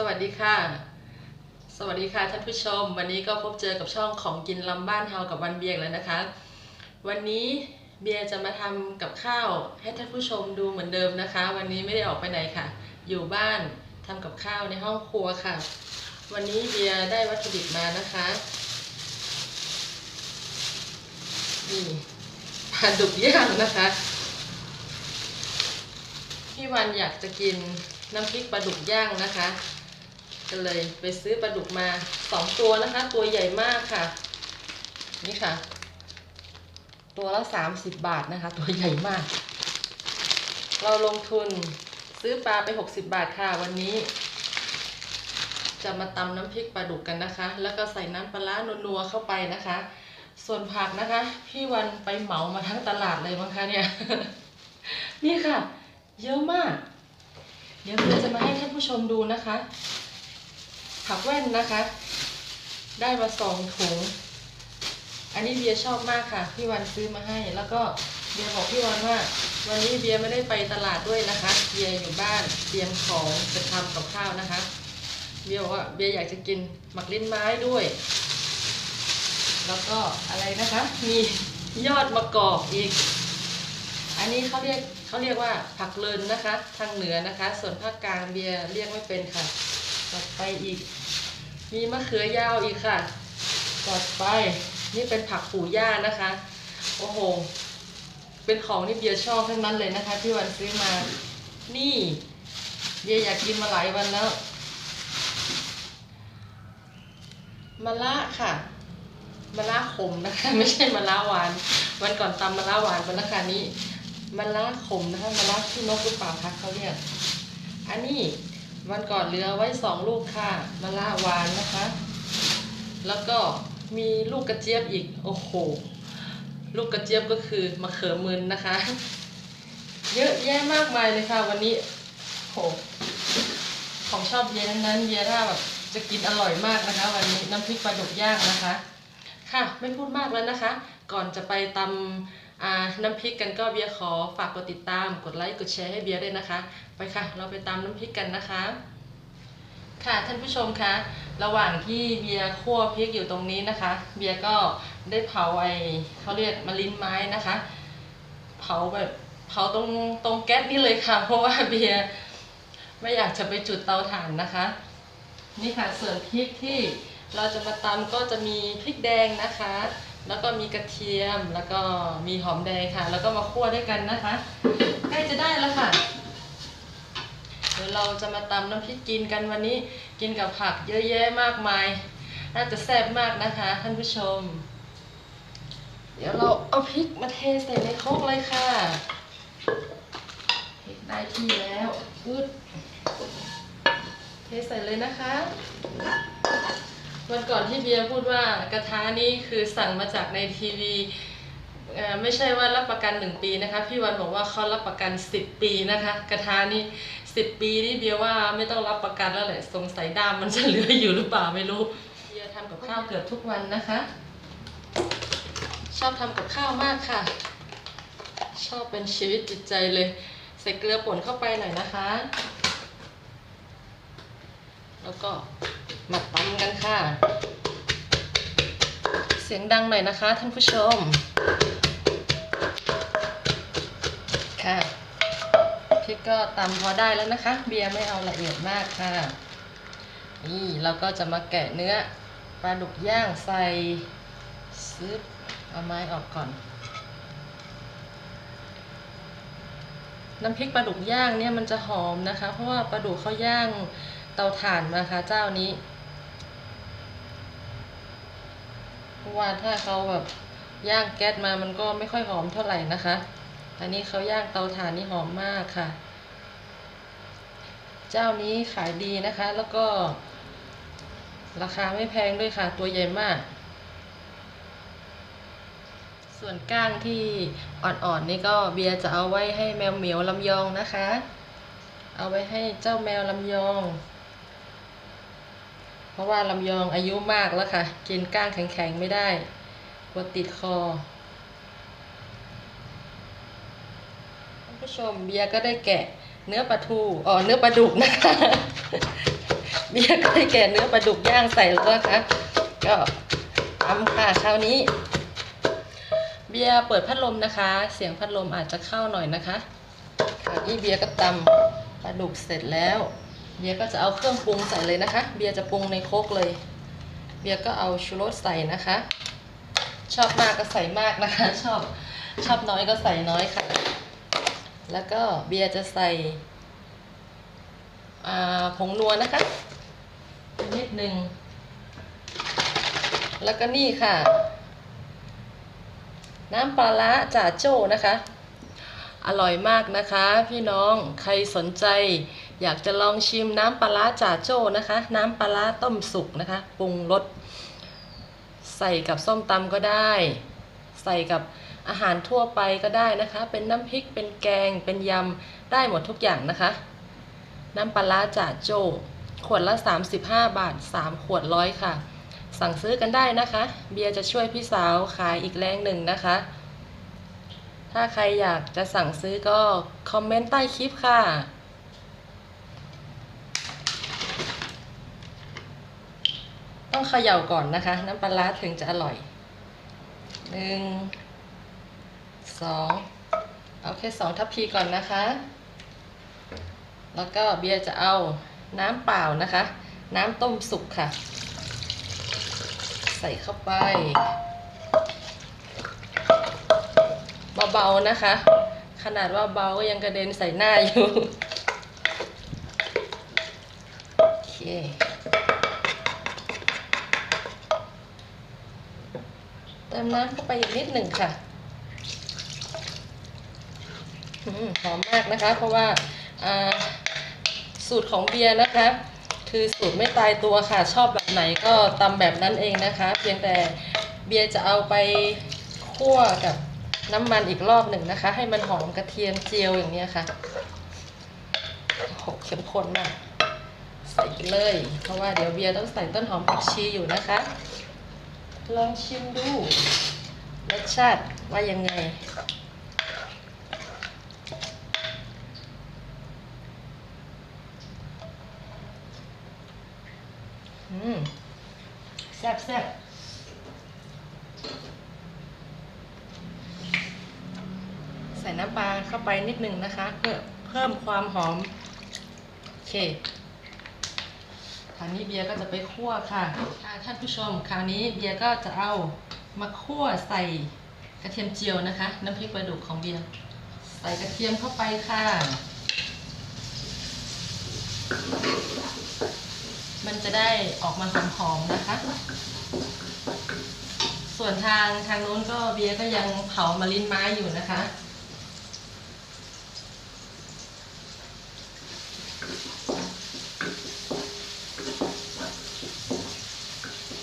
สวัสดีค่ะ สวัสดีค่ะท่านผู้ชม วันนี้ก็พบเจอกับช่องของกินลำบ้านเฮากับวันเบียงแล้วนะคะ วันนี้เบียร์จะมาทำกับข้าวให้ท่านผู้ชมดูเหมือนเดิมนะคะ วันนี้ไม่ได้ออกไปไหนค่ะ อยู่บ้านทำกับข้าวในห้องครัวค่ะ วันนี้เบียร์ได้วัตถุดิบมานะคะนี่ปลาดุกย่างนะคะพี่วันอยากจะกินน้ำพริกปลาดุกย่างนะคะ ก็เลยไปซื้อปลาดุกมาสองตัวนะคะ ตัวใหญ่มากค่ะ นี่ค่ะ ตัวละสามสิบบาทนะคะ ตัวใหญ่มาก เราลงทุนซื้อปลาไปหกสิบบาทค่ะวันนี้ จะมาตำน้ำพริกปลาดุกกันนะคะ แล้วก็ใส่น้ำปลาร้านัวๆเข้าไปนะคะ ส่วนผักนะคะ พี่วันไปเหมามาทั้งตลาดเลยมั้งคะเนี่ย นี่ค่ะ เยอะมาก เดี๋ยวเราจะมาให้ท่านผู้ชมดูนะคะ ผักแว่นนะคะ ได้มาสองถุง อันนี้เบียร์ชอบมากค่ะ พี่วันซื้อมาให้ แล้วก็เบียร์บอกพี่วันว่า วันนี้เบียร์ไม่ได้ไปตลาดด้วยนะคะ เบียร์อยู่บ้านเตรียมของจะทำกับข้าวนะคะ เบียร์บอกว่าเบียร์อยากจะกินหมักลิ้นไม้ด้วย แล้วก็อะไรนะคะ มียอดมะกอกอีก อันนี้เขาเรียกเขาเรียกว่าผักเลินนะคะ ทางเหนือนะคะ ส่วนภาคกลางเบียร์เรียกไม่เป็นค่ะต่อไปอีก มีมะเขือยาวอีกค่ะ ต่อไปนี่เป็นผักปู่ย่านะคะ โอ้โห เป็นของที่เบียร์ชอบทั้งนั้นเลยนะคะ ที่วันซื้อมา นี่เบียร์อยากกินมาหลายวันแล้วมะละค่ะมะละขมนะคะ ไม่ใช่มะละหวาน วันก่อนตำมะละหวานไปแล้วค่ะนี่มะละขมนะคะมะละขี้นกหรือเปล่าคะเขาเรียก อันนี้ วันก่อนเหลือไว้สองลูกค่ะมะละหวานนะคะ แล้วก็มีลูกกระเจี๊ยบอีก โอ้โห ลูกกระเจี๊ยบก็คือมะเขือมึนนะคะ เยอะแยะมากมายเลยค่ะ วันนี้โหของชอบเยนทั้งนั้นเยร่าแบบจะกินอร่อยมากนะคะ วันนี้น้ำพริกปลาดุกย่างนะคะ ค่ะ ไม่พูดมากแล้วนะคะ ก่อนจะไปตำ น้ำพริกกันก็เบียร์ขอฝากกดติดตาม กดไลค์ กดแชร์ให้เบียร์ด้วยนะคะ ไปค่ะ เราไปตำน้ำพริกกันนะคะ ค่ะท่านผู้ชมคะ ระหว่างที่เบียร์คั่วพริกอยู่ตรงนี้นะคะ เบียร์ก็ได้เผาไอเขาเรียกมะลินไม้นะคะ เผาแบบเผาตรงตรงแก๊สนี่เลยค่ะ เพราะว่าเบียร์ไม่อยากจะไปจุดเตาถ่านนะคะ นี่ค่ะส่วนพริกที่เราจะมาตำก็จะมีพริกแดงนะคะ แล้วก็มีกระเทียมแล้วก็มีหอมแดงค่ะ แล้วก็มาคั่วด้วยกันนะคะ ใกล้จะได้แล้วค่ะเดี๋ยวเราจะมาตำน้ำพริกกินกันวันนี้กินกับผักเยอะแยะมากมาย น่าจะแซ่บมากนะคะท่านผู้ชม เดี๋ยวเราเอาพริกมาเทใส่ในโครกเลยค่ะพริกได้ที่แล้วปึ๊ดเทใส่เลยนะคะ วันก่อนที่เบียร์พูดว่ากระทะนี่คือสั่งมาจากในทีวีไม่ใช่ว่ารับประกันหนึ่งปีนะคะ พี่วันบอกว่าเขารับประกันสิบปีนะคะ กระทะนี่สิบปีนี่เบียร์ว่าไม่ต้องรับประกันแล้วแหละสงสัยดามมันจะเหลืออยู่หรือเปล่าไม่รู้เบียร์ทำกับข้าวเกือบทุกวันนะคะ ชอบทำกับข้าวมากค่ะ ชอบเป็นชีวิตจิตใจเลย ใส่เกลือป่นเข้าไปหน่อยนะคะ แล้วก็มาตำกันค่ะ เสียงดังหน่อยนะคะท่านผู้ชม ค่ะพริกก็ตำพอได้แล้วนะคะ เบียร์ไม่เอาละเอียดมากค่ะ นี่เราก็จะมาแกะเนื้อปลาดุกย่างใส่ซึบเอาไม้ออกก่อน น้ำพริกปลาดุกย่างเนี่ยมันจะหอมนะคะ เพราะว่าปลาดุกเขาย่าง เตาถ่านมาค่ะเจ้านี้เพราะว่าถ้าเขาแบบย่างแก๊สมามันก็ไม่ค่อยหอมเท่าไหร่นะคะ อันนี้เขาย่างเตาถ่านนี่หอมมากค่ะ เจ้านี้ขายดีนะคะ แล้วก็ ราคาไม่แพงด้วยค่ะ ตัวใหญ่มาก ส่วนก้างที่อ่อนๆนี่ก็เบียร์จะเอาไว้ให้แมวเหมียวลำยองนะคะ เอาไว้ให้เจ้าแมวลำยอง ราะว่าลำยองอายุมากแล้วค่ะ กินก้างแข็งๆไม่ได้กลัวติดคอท่านผู้ชมเบียร์ก็ได้แกะเนื้อปลาทูอ๋อเนื้อปลาดุกนะคะเบียร์ก็ได้แก่เนื้อปลาดุกย่างใส่แล้วนะคะก็ทำค่ะคราวนี้ เบียร์เปิดพัดลมนะคะ เสียงพัดลมอาจจะเข้าหน่อยนะคะคราวนี้เบียร์ก็ตำปลาดุกเสร็จแล้ว เบียร์ก็จะเอาเครื่องปรุงใส่เลยนะคะ เบียร์จะปรุงในโครกเลย เบียร์ก็เอาชูรสใส่นะคะ ชอบมากก็ใส่มากนะคะ ชอบชอบน้อยก็ใส่น้อยค่ะ แล้วก็เบียร์จะใส่ผงนัวนะคะ นิดหนึ่ง แล้วก็นี่ค่ะ น้ำปลาร้าจ่าโจ้นะคะ อร่อยมากนะคะ พี่น้องใครสนใจ อยากจะลองชิมน้ำปลาจ่าโจ้นะคะ น้ำปลาต้มสุกนะคะปรุงรสใส่กับส้มตำก็ได้ ใส่กับอาหารทั่วไปก็ได้นะคะ เป็นน้ำพริกเป็นแกงเป็นยำได้หมดทุกอย่างนะคะ น้ำปลาร้าจ่าโจ้ขวดละ 35 บาท 3 ขวดร้อยค่ะ สั่งซื้อกันได้นะคะ เบียร์จะช่วยพี่สาวขายอีกแรงหนึ่งนะคะ ถ้าใครอยากจะสั่งซื้อก็คอมเมนต์ใต้คลิปค่ะ ต้องเขย่าก่อนนะคะ น้ำปลาร้าถึงจะอร่อยหนึ่งสองเอาแค่สองทัพพีก่อนนะคะ แล้วก็เบียร์จะเอาน้ำเปล่านะคะ น้ำต้มสุกค่ะ ใส่เข้าไปเบาๆนะคะ ขนาดว่าเบาก็ยังกระเด็นใส่หน้าอยู่ โอเค เติม น้ำเข้าไปอีกนิดหนึ่งค่ะหอมมากนะคะ เพราะว่าสูตรของเบียร์นะคะ คือสูตรไม่ตายตัวค่ะ ชอบแบบไหนก็ตำแบบนั้นเองนะคะ เพียงแต่เบียร์จะเอาไปคั่วกับน้ำมันอีกรอบหนึ่งนะคะ ให้มันหอมกระเทียมเจียวอย่างนี้ค่ะโอ้โหเข้มข้นมากใส่เลย เพราะว่าเดี๋ยวเบียร์ต้องใส่ต้นหอมผักชีอยู่นะคะ ลองชิมดู รสชาติว่ายังไง อืม แซ่บแซ่บใส่น้ำปลาเข้าไปนิดนึงนะคะ เพื่อเพิ่มความหอม โอเค คราวนี้เบียร์ก็จะไปคั่วค่ะอ่าท่านผู้ชม คราวนี้เบียร์ก็จะเอามาคั่วใส่กระเทียมเจียวนะคะ น้ำพริกปลาดุกของเบียร์ใส่กระเทียมเข้าไปค่ะ มันจะได้ออกมาหอมๆนะคะ ส่วนทางทางโน้นก็เบียร์ก็ยังเผามะลินไม้อยู่นะคะ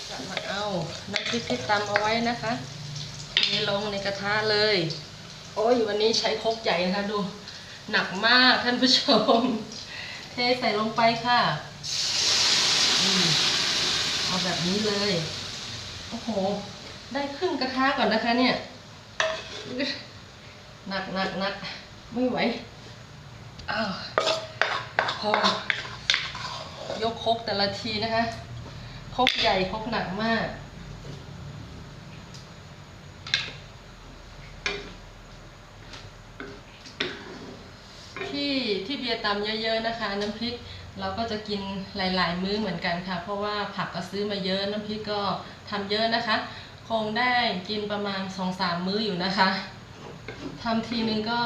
จะมาเอา น้ำพริกที่ตำเอาไว้นะคะเทลงในกระทะเลย โอ้ยวันนี้ใช้ครกใหญ่นะคะดู หนักมากท่านผู้ชม เทใส่ลงไปค่ะอเอาแบบนี้เลย โอ้โห ได้ครึ่งกระทะก่อนนะคะเนี่ย หนักหนักหนักไม่ไหว อ้าวพอยกครกแต่ละทีนะคะ ครกใหญ่ครกหนักมาก ที่ที่เบียร์ตำเยอะๆนะคะ น้ำพริกเราก็จะกินหลาย ๆ มื้อเหมือนกันค่ะ เพราะว่าผักก็ซื้อมาเยอะน้ำพริกก็ทำเยอะนะคะ คงได้กินประมาณสองสามมื้ออยู่นะคะทำทีนึงก็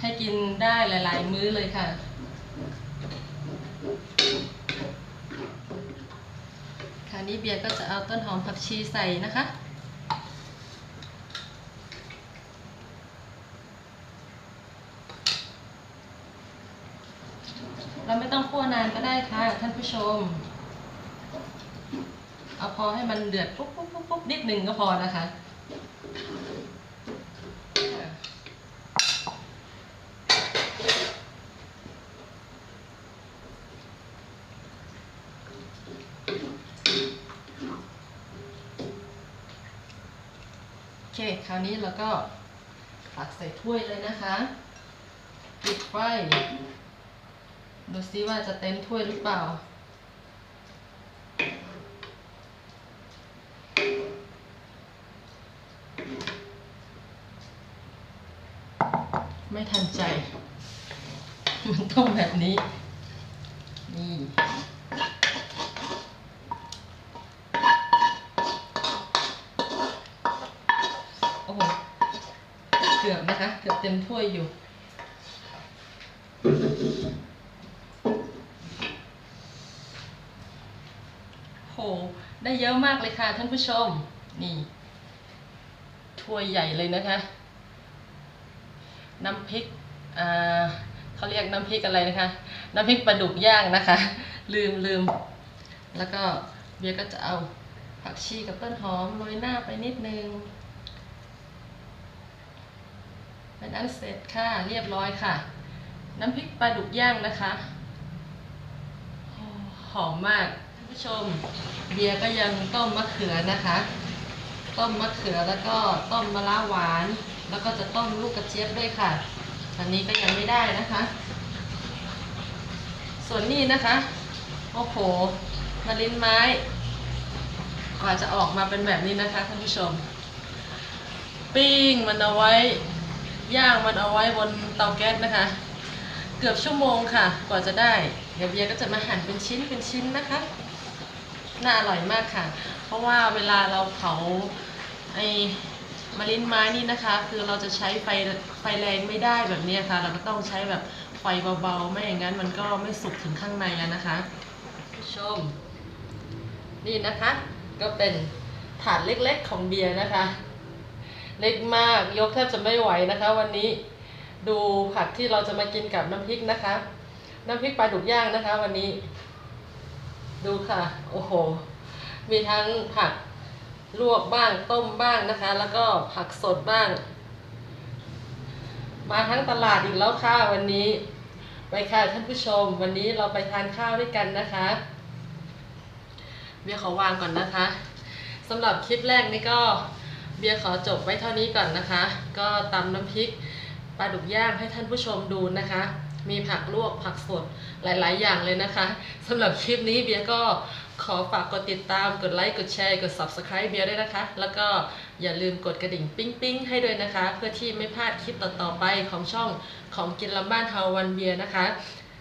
ให้กินได้หลาย ๆ มื้อเลยค่ะ คราวนี้เบียร์ก็จะเอาต้นหอมผักชีใส่นะคะ เราไม่ต้องคั่วนานก็ได้ค่ะท่านผู้ชม เอาพอให้มันเดือดปุ๊บปุ๊บปุ๊บปุ๊บนิดหนึ่งก็พอนะคะาวนี้เราก็ตักใส่ถ้วยเลยนะคะปิดไฟดูซิว่าจะเต็มถ้วยหรือเปล่า ไม่ทันใจ มันต้องแบบนี้ นี่ กือบนะคะ เกือบเต็มถ้วยอยู่ โห ได้เยอะมากเลยค่ะท่านผู้ชม นี่ ถ้วยใหญ่เลยนะคะ น้ำพริก อ่าเขาเรียกน้ำพริกอะไรนะคะ น้ำพริกปลาดุกย่างนะคะ ลืมลืม แล้วก็เบียก็จะเอาผักชีกับต้นหอมโรยหน้าไปนิดนึง เป็นอันเสร็จค่ะเรียบร้อยค่ะ น้ำพริกปลาดุกย่างนะคะหอมมากท่านผู้ชมเบียร์ก็ยังต้มมะเขือนะคะ ต้มมะเขือแล้วก็ต้มมะระหวาน แล้วก็จะต้มลูกกระเจี๊ยบด้วยค่ะ อันนี้ก็ยังไม่ได้นะคะ ส่วนนี้นะคะโอ้โหมะลินไม้กว่าจะออกมาเป็นแบบนี้นะคะท่านผู้ชม ปิ้งมันเอาไว้ ย่างมันเอาไว้บนเตาแก๊สนะคะ เกือบชั่วโมงค่ะ กว่าจะได้เดี๋ยวเบียร์ก็จะมาหั่นเป็นชิ้นเป็นชิ้นนะคะน่าอร่อยมากค่ะ เพราะว่าเวลาเราเผาไอ้มะลินไม้นี่นะคะ คือเราจะใช้ไฟไฟแรงไม่ได้แบบนี้ค่ะ เราก็ต้องใช้แบบไฟเบาๆ ไม่อย่างนั้นมันก็ไม่สุกถึงข้างในอะนะคะชม นี่นะคะ ก็เป็นถาดเล็กๆของเบียร์นะคะ เล็กมากยกแทบจะไม่ไหวนะคะ วันนี้ดูผักที่เราจะมากินกับน้ำพริกนะคะ น้ำพริกปลาดุกย่างนะคะ วันนี้ ดูค่ะ โอ้โห มีทั้งผักลวกบ้างต้มบ้างนะคะ แล้วก็ผักสดบ้าง มาทั้งตลาดอีกแล้วค่ะวันนี้ไปค่ะท่านผู้ชม วันนี้เราไปทานข้าวด้วยกันนะคะเบียขอวางก่อนนะคะสำหรับคลิปแรกนี่ก็ เบียร์ขอจบไว้เท่านี้ก่อนนะคะ ก็ตำน้ำพริกปลาดุกย่างให้ท่านผู้ชมดูนะคะ มีผักลวกผักสดหลาย ๆ อย่างเลยนะคะสำหรับคลิปนี้เบียร์ก็ขอฝากกดติดตามกดไลค์กดแชร์กด subscribe เบียร์ด้วยนะคะ แล้วก็อย่าลืมกดกระดิ่งปิ๊งปิ๊งให้ด้วยนะคะ เพื่อที่ไม่พลาดคลิปต่อ ๆ ไปของช่องของกินลำบ้านเฮาวันเบียร์นะคะ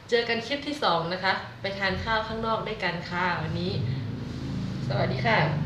เจอกันคลิปที่สองนะคะ ไปทานข้าวข้างนอกด้วยกันค่ะวันนี้ สวัสดีค่ะ